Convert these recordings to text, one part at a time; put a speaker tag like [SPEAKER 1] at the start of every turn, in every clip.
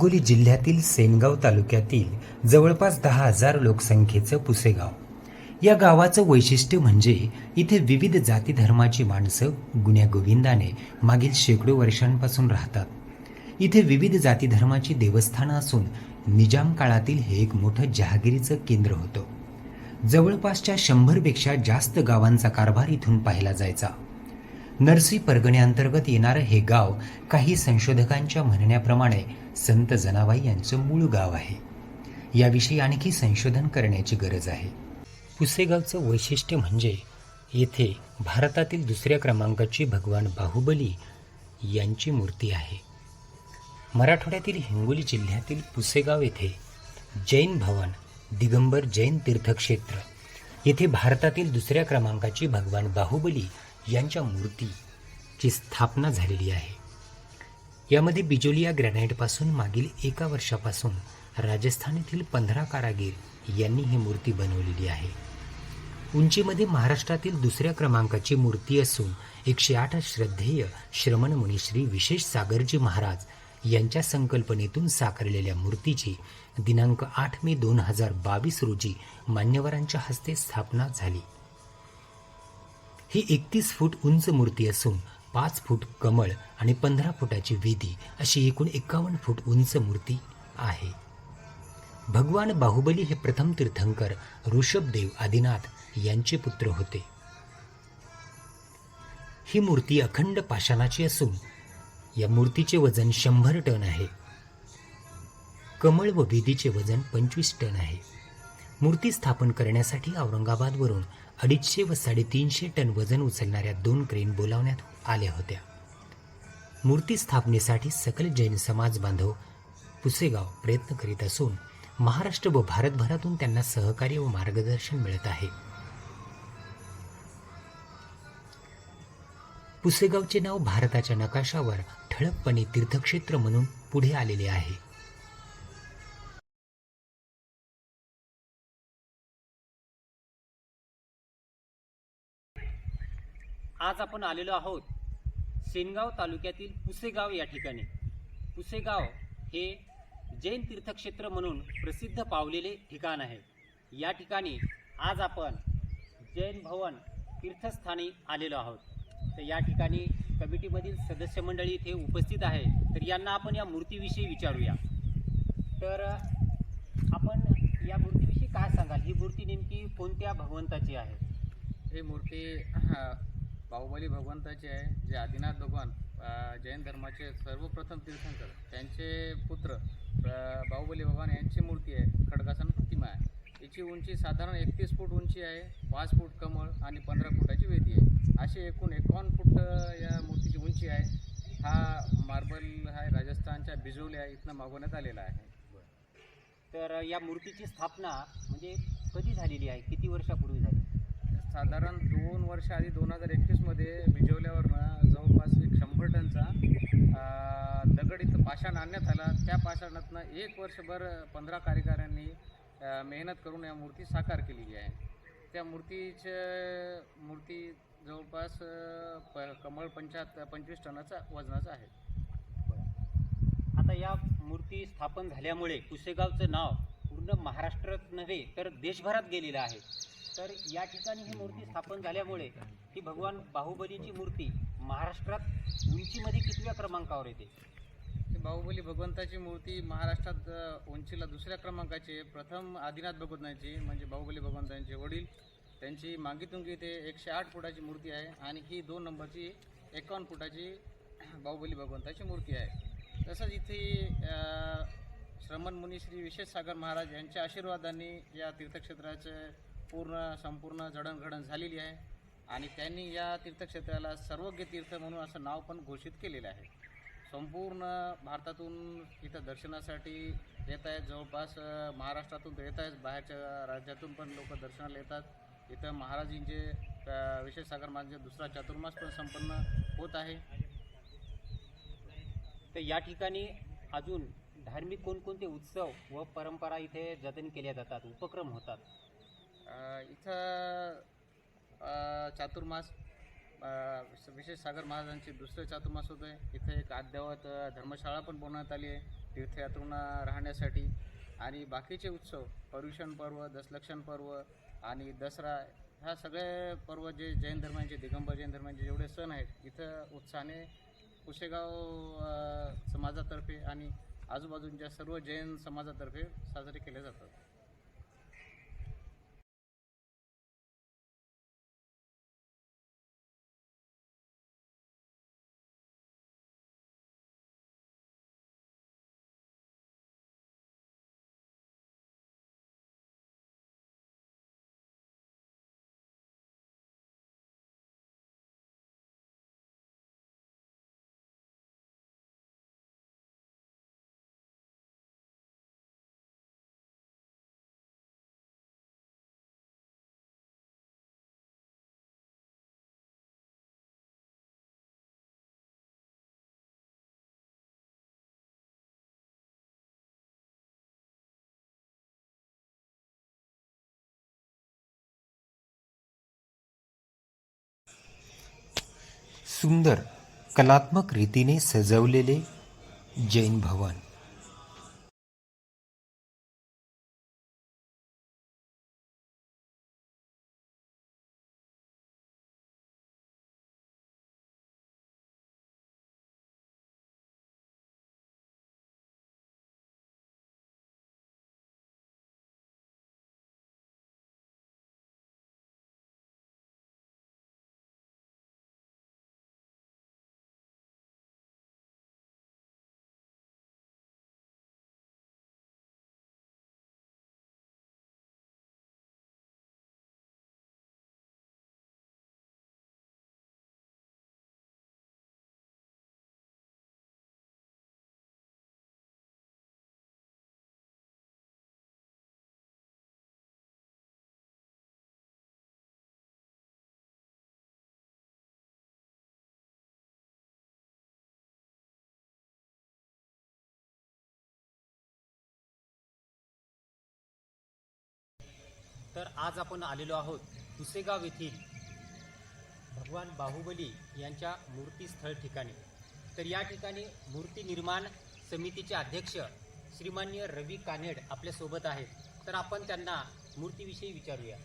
[SPEAKER 1] हिंगोली जिल्ह्यातील सेनगाव तालुक्यातील जवळपास दहा हजार लोकसंख्येचं पुसेगाव. या गावाचं वैशिष्ट्य म्हणजे इथे विविध जाती धर्माची माणसं गुण्यागोविंदाने मागील शेकडो वर्षांपासून राहतात. इथे विविध जाती धर्माची देवस्थानं असून निजाम काळातील हे एक मोठं जहागिरीचं केंद्र होतं. जवळपासच्या शंभरपेक्षा जास्त गावांचा कारभार इथून पाहिला जायचा. नरसी परगण्याअंतर्गत येणारं हे गाव काही संशोधकांच्या म्हणण्याप्रमाणे संत जनाबाई यांचं मूळ गाव आहे. याविषयी आणखी संशोधन करण्याची गरज आहे. पुसेगावचं वैशिष्ट्य म्हणजे येथे भारतातील दुसऱ्या क्रमांकाची भगवान बाहुबली यांची मूर्ती आहे. मराठवाड्यातील हिंगोली जिल्ह्यातील पुसेगाव येथे जैन भवन दिगंबर जैन तीर्थक्षेत्र येथे भारतातील दुसऱ्या क्रमांकाची भगवान बाहुबली यांच्या मूर्तीची स्थापना झालेली आहे. यामध्ये बिजोलिया ग्रॅनाईटपासून मागील एका वर्षापासून राजस्थान येथील पंधरा कारागीर यांनी ही मूर्ती बनवलेली आहे. उंचीमध्ये महाराष्ट्रातील दुसऱ्या क्रमांकाची मूर्ती असून एकशे आठ श्रद्धेय श्रमणमुनी श्री विशेष सागरजी महाराज यांच्या संकल्पनेतून साकारलेल्या मूर्तीची दिनांक आठ मे दोन हजार बावीस रोजी मान्यवरांच्या हस्ते स्थापना झाली. ही एकतीस फूट उंच मूर्ती असून पाच फूट कमळ आणि पंधरा फुटाची वेदी अशी एकूण एकावन्न फूट उंच मूर्ती आहे. भगवान बाहुबली हे प्रथम तीर्थंकर ऋषभदेव आदिनाथ यांचे पुत्र होते. ही मूर्ती अखंड पाषाणाची असून या मूर्तीचे वजन शंभर टन आहे. कमळ व वेदीचे वजन पंचवीस टन आहे. मूर्ती स्थापन करण्यासाठी औरंगाबादवरून अडीचशे व साडेतीनशे टन वजन उचलणाऱ्या दोन क्रेन बोलावण्यात आल्या होत्या. मूर्ती स्थापनेसाठी सकल जैन समाज बांधव पुसेगाव प्रयत्न करीत असून महाराष्ट्र व भारतभरातून त्यांना सहकार्य व मार्गदर्शन मिळत आहे. पुसेगावचे नाव भारताच्या नकाशावर ठळकपणे तीर्थक्षेत्र म्हणून पुढे आलेले आहे.
[SPEAKER 2] आज आपण आलेलो आहोत सेनगाव तालुक्यातील पुसेगाव या ठिकाणी. पुसेगाव हे जैन तीर्थक्षेत्र म्हणून प्रसिद्ध पावलेले ठिकाण आहे. या ठिकाणी आज आपण जैन भवन तीर्थस्थानी आलेलो आहोत. तर या ठिकाणी कमिटीमधील सदस्य मंडळी इथे उपस्थित आहे. तर यांना आपण या मूर्तीविषयी विचारूया. तर आपण या मूर्तीविषयी काय सांगाल? ही मूर्ती नेमकी कोणत्या भगवंताची आहे?
[SPEAKER 3] ही मूर्ती बाहुबली भगवंताचे आहे जे आदिनाथ भगवान जैन धर्माचे सर्वप्रथम तीर्थंकर त्यांचे पुत्र बाहुबली भगवान यांची मूर्ती आहे खडकासन प्रतिमा आहे. याची उंची साधारण एकतीस फूट उंची आहे पाच फूट कमळ आणि पंधरा फुटाची वेदी आहे. अशी एकूण एकावन्न फूट या मूर्तीची उंची आहे. हा मार्बल हा राजस्थानच्या बिजोल्या इथनं मागवण्यात आलेला आहे.
[SPEAKER 2] तर या मूर्तीची स्थापना म्हणजे कधी झालेली आहे? किती वर्षापूर्वी झाली?
[SPEAKER 3] साधारण दोन वर्ष आधी दोन हजार एकवीसमध्ये भिजवल्यावरनं जवळपास एक शंभर टनचा दगड इथं पाषाण आणण्यात आला. त्या पाषाणातनं एक वर्षभर पंधरा कारिगरांनी मेहनत करून या मूर्ती साकार केलेली आहे. त्या मूर्तीचे मूर्ती जवळपास प कमळ पंचाहत्तर पंचवीस टनाचा वजनाचा आहे.
[SPEAKER 2] आता या मूर्ती स्थापन झाल्यामुळे कुसेगावचं नाव पूर्ण महाराष्ट्रात नव्हे तर देशभरात गेलेलं आहे. तर या ठिकाणी ही मूर्ती स्थापन झाल्यामुळे ही भगवान बाहुबलीची मूर्ती महाराष्ट्रात उंचीमध्ये कितव्या क्रमांकावर येते?
[SPEAKER 3] ही बाहुबली भगवंताची मूर्ती महाराष्ट्रात उंचीला दुसऱ्या क्रमांकाची प्रथम आदिनाथ भगवंतांची म्हणजे बाहुबली भगवंतांचे वडील. त्यांची मांगीतुंगी ते एकशे आठ फुटाची मूर्ती आहे आणि ही दोन नंबरची एकावन्न फुटाची बाहुबली भगवंताची मूर्ती आहे. तसंच इथे श्रमण मुनी श्री विशेष सागर महाराज यांच्या आशीर्वादाने या तीर्थक्षेत्राचे पूर्ण संपूर्ण जडणघडण झालेली आहे. आणि त्यांनी या तीर्थक्षेत्राला सर्वज्ञ तीर्थ म्हणून असं नाव पण घोषित केलेलं आहे. संपूर्ण भारतातून इथं दर्शनासाठी येत आहेत. जवळपास महाराष्ट्रातून तर येत आहेत. बाहेरच्या राज्यातून पण लोक दर्शनाला येतात. इथं महाराजींचे विशेष सागर महाराजांचा दुसरा चातुर्मास पण संपन्न होत आहे.
[SPEAKER 2] तर या ठिकाणी अजून धार्मिक कोणकोणते उत्सव व परंपरा इथे जतन केल्या जातात उपक्रम होतात?
[SPEAKER 3] इथं चातुर्मास विशेष सागर महाराजांची दुसरं चातुर्मास होतं आहे इथं एक अद्यावत धर्मशाळा पण बनवण्यात आली आहे. तीर्थयात्रूंना राहण्यासाठी. आणि बाकीचे उत्सव पर्युषण पर्व दसलक्षण पर्व आणि दसरा ह्या सगळे पर्व जे जैन धर्मांचे दिगंबर जैन धर्मांचे जेवढे सण आहेत इथं उत्साहाने कुशेगाव समाजातर्फे आणि आजूबाजूच्या सर्व जैन समाजातर्फे साजरे केले जातात.
[SPEAKER 1] सुंदर कलात्मक रीतीने सजवलेले जैन भवन.
[SPEAKER 2] तर आज आपण आलेलो आहोत पुसेगाव येथील भगवान बाहुबली यांच्या मूर्तीस्थळ ठिकाणी. तर या ठिकाणी मूर्ती निर्माण समितीचे अध्यक्ष श्रीमान्य रवी कानेड आपल्यासोबत आहेत. तर आपण त्यांना मूर्तीविषयी विचारूया.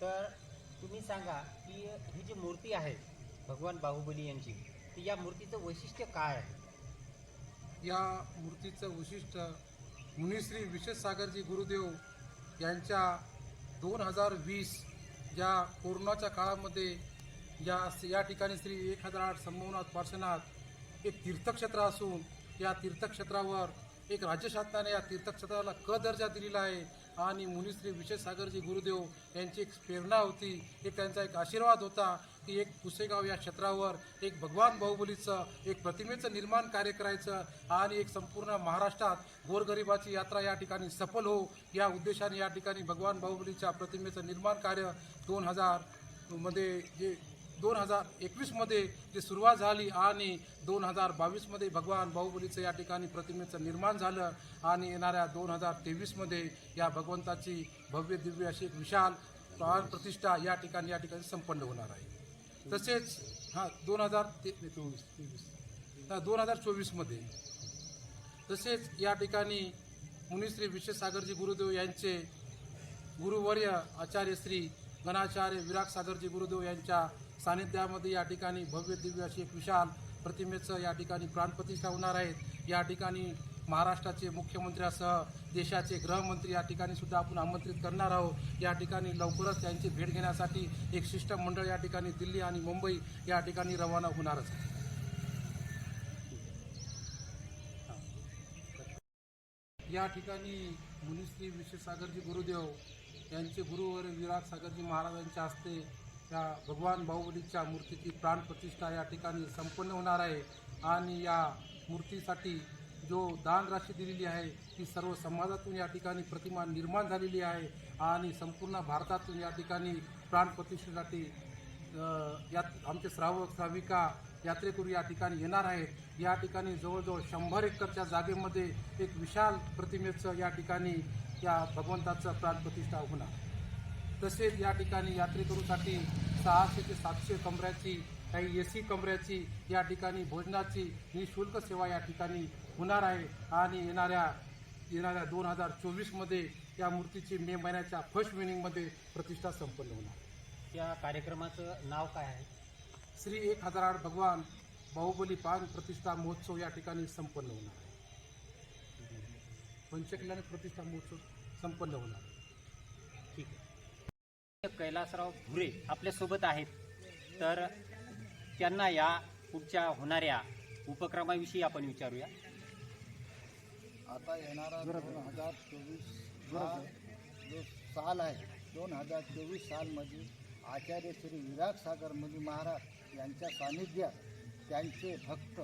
[SPEAKER 2] तर तुम्ही सांगा की ही जी मूर्ती आहे भगवान बाहुबली यांची ती या मूर्तीचं वैशिष्ट्य काय आहे?
[SPEAKER 4] या मूर्तीचं वैशिष्ट्य मुनिश्री विशेषसागरजी गुरुदेव यांच्या दोन हजार वीस या कोरोनाच्या काळामध्ये या या ठिकाणी श्री एक हजार आठ संभवनाथ पार्श्वनाथ एक तीर्थक्षेत्र असून या तीर्थक्षेत्रावर एक राज्य शासनाने या तीर्थक्षेत्राला क दर्जा दिलेला आहे. आणि मुनिश्री विशेषसागरजी गुरुदेव यांची एक प्रेरणा होती. एक त्यांचा एक आशीर्वाद होता. की एक पुसेगाव या क्षेत्रावर एक भगवान बाहुबलीचं एक प्रतिमेचं निर्माण कार्य करायचं आणि एक संपूर्ण महाराष्ट्रात गोरगरिबाची यात्रा या ठिकाणी सफल हो या उद्देशाने या ठिकाणी भगवान बाहुबलीच्या प्रतिमेचं निर्माण कार्य दोन हजारमध्ये जे दोन हजार एकवीसमध्ये जे सुरुवात झाली आणि दोन हजार बावीसमध्ये भगवान बाहुबलीचं या ठिकाणी प्रतिमेचं निर्माण झालं आणि येणाऱ्या दोन हजार तेवीसमध्ये या भगवंताची भव्य दिव्य अशी एक विशाल प्राण प्रतिष्ठा या ठिकाणी या ठिकाणी संपन्न होणार आहे. तसेच हां दोन हजार ते चोवीस तेवीस. दोन हजार चोवीसमध्ये. तसेच या ठिकाणी मुनिश्री विश्वसागरजी गुरुदेव यांचे गुरुवर्य आचार्य श्री गणाचार्य विराग सागरजी गुरुदेव यांच्या सानिध्यामध्ये या ठिकाणी भव्य दिव्य अशी एक विशाल प्रतिमेचं या ठिकाणी प्राणप्रतिष्ठा होणार आहेत या ठिकाणी महाराष्ट्राचे मुख्यमंत्र्यासह देशाचे गृहमंत्री या ठिकाणी सुद्धा आपण आमंत्रित करणार आहोत. या ठिकाणी लवकरच त्यांची भेट घेण्यासाठी एक शिष्टमंडळ या ठिकाणी दिल्ली आणि मुंबई या ठिकाणी रवाना होणारच आहे. या ठिकाणी मुनिश्री विश्वसागरजी गुरुदेव यांचे गुरुवर विराट सागरजी महाराजांच्या हस्ते या भगवान बाहुबलीच्या मूर्तीची प्राणप्रतिष्ठा या ठिकाणी संपन्न होणार आहे. आणि या मूर्तीसाठी जो दान राशी दिलेली आहे ती सर्व समाजातून या ठिकाणी प्रतिमा निर्माण झालेली आहे आणि संपूर्ण भारतातून या ठिकाणी प्राणप्रतिष्ठेसाठी यात आमचे श्रावक श्राविका यात्रेकरू या ठिकाणी येणार आहेत. या ठिकाणी जवळजवळ शंभर एकरच्या जागेमध्ये एक विशाल प्रतिमेचं या ठिकाणी या भगवंताचं प्राणप्रतिष्ठा होणार. तसेच या ठिकाणी यात्रेकरूसाठी सहाशे ते सातशे कमऱ्याची काही ए सी कमऱ्याची या ठिकाणी भोजनाची निशुल्क सेवा या ठिकाणी होणार आहे आणि येणाऱ्या येणाऱ्या दोन हजार चोवीसमध्ये या मूर्तीची मे महिन्याच्या फर्स्ट मिनिंगमध्ये प्रतिष्ठा संपन्न होणार.
[SPEAKER 2] या कार्यक्रमाचं नाव काय आहे?
[SPEAKER 4] श्री एक हजार आठ भगवान बाहुबली पान प्रतिष्ठा महोत्सव या ठिकाणी संपन्न होणार आहे. पंचकल्याण प्रतिष्ठा महोत्सव संपन्न होणार आहे.
[SPEAKER 2] ठीक आहे. कैलासराव भुरे आपल्यासोबत आहेत. तर त्यांना या पुढच्या होणाऱ्या उपक्रमाविषयी आपण विचारूया.
[SPEAKER 5] आता येणारा दोन हजार चोवीस हा जो साल आहे दोन हजार चोवीस सालमध्ये आचार्य श्री विराट सागर मुनी महाराज यांच्या सानिध्यात त्यांचे भक्त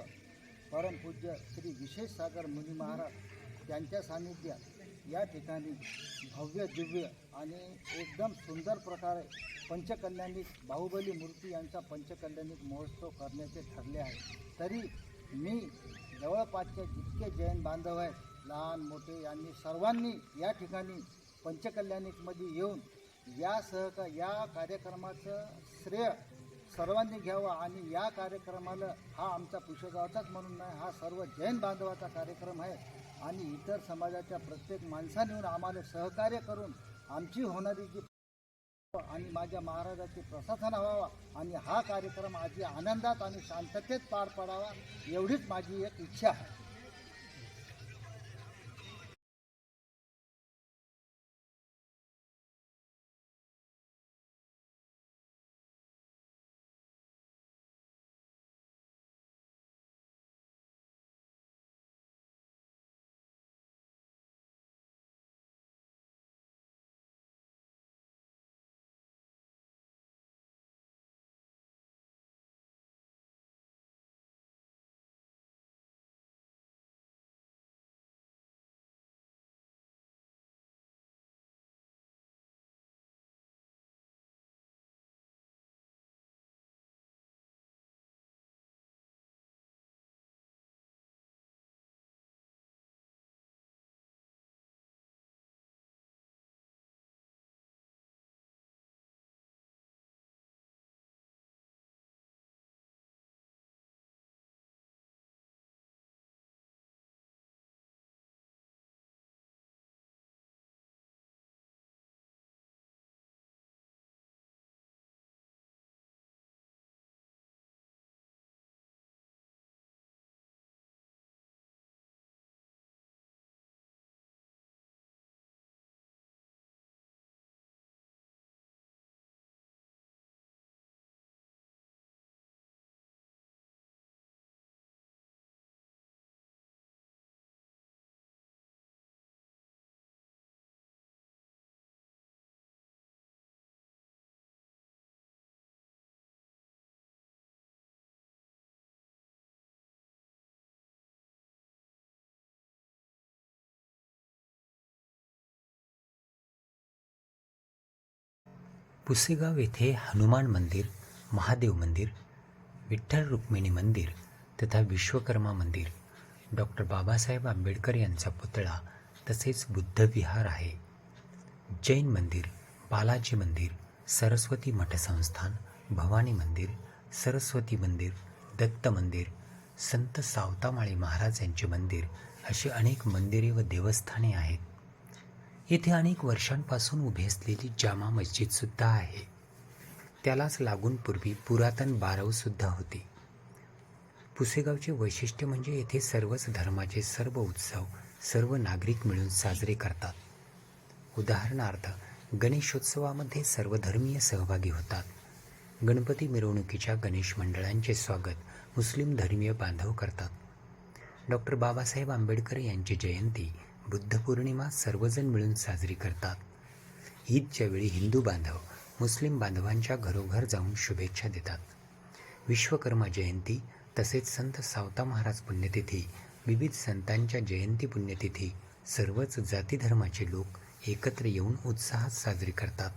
[SPEAKER 5] परमपूज्य श्री विशेष सागर मुनी महाराज यांच्या सानिध्यात या ठिकाणी भव्य दिव्य आणि एकदम सुंदर प्रकारे पंचकल्याणिक बाहुबली मूर्ती यांचा पंचकल्याणिक महोत्सव करण्याचे ठरले आहे. तरी मी जवळपासचे जितके जैन बांधव आहेत लहान मोठे यांनी सर्वांनी या ठिकाणी पंचकल्याणीमध्ये येऊन या सहका या कार्यक्रमाचं श्रेय सर्वांनी घ्यावं आणि या कार्यक्रमाला हा आमचा पुष्यगावचाच म्हणून नाही हा सर्व जैन बांधवाचा कार्यक्रम आहे आणि इतर समाजाच्या प्रत्येक माणसाने येऊन आम्हाला सहकार्य करून आमची होणारी जी आणि माझ्या महाराजाचे प्रशासन व्हावा आणि हा कार्यक्रम आजी आनंदात आणि शांततेत पार पडावा एवढीच माझी एक इच्छा आहे.
[SPEAKER 1] पुसेगाव येथे हनुमान मंदिर महादेव मंदिर विठ्ठल रुक्मिणी मंदिर तथा विश्वकर्मा मंदिर. डॉक्टर बाबासाहेब आंबेडकर यांचा पुतळा तसेच बुद्धविहार आहे. जैन मंदिर बालाजी मंदिर सरस्वती मठसंस्थान भवानी मंदिर सरस्वती मंदिर दत्त मंदिर संत सावतामाळी महाराज यांचे मंदिर अशी अनेक मंदिरे व देवस्थाने आहेत. येथे अनेक वर्षांपासून उभी असलेली जामा मस्जिद सुद्धा आहे. त्यालाच लागून पूर्वी पुरातन बारव सुद्धा होती. पुसेगावचे वैशिष्ट्य म्हणजे येथे सर्वच धर्माचे सर्व उत्सव सर्व नागरिक मिळून साजरे करतात. उदाहरणार्थ गणेशोत्सवामध्ये सर्वधर्मीय सहभागी होतात. गणपती मिरवणुकीच्या गणेश मंडळांचे स्वागत मुस्लिम धर्मीय बांधव करतात. डॉक्टर बाबासाहेब आंबेडकर यांची जयंती बुद्ध पौर्णिमा सर्वजण मिळून साजरी करतात. ईदच्या वेळी हिंदू बांधव मुस्लिम बांधवांच्या घरोघर जाऊन शुभेच्छा देतात. विश्वकर्मा जयंती तसेच संत सावता महाराज पुण्यतिथी विविध संतांच्या जयंती पुण्यतिथी सर्वच जातीधर्माचे लोक एकत्र येऊन उत्साहात साजरी करतात.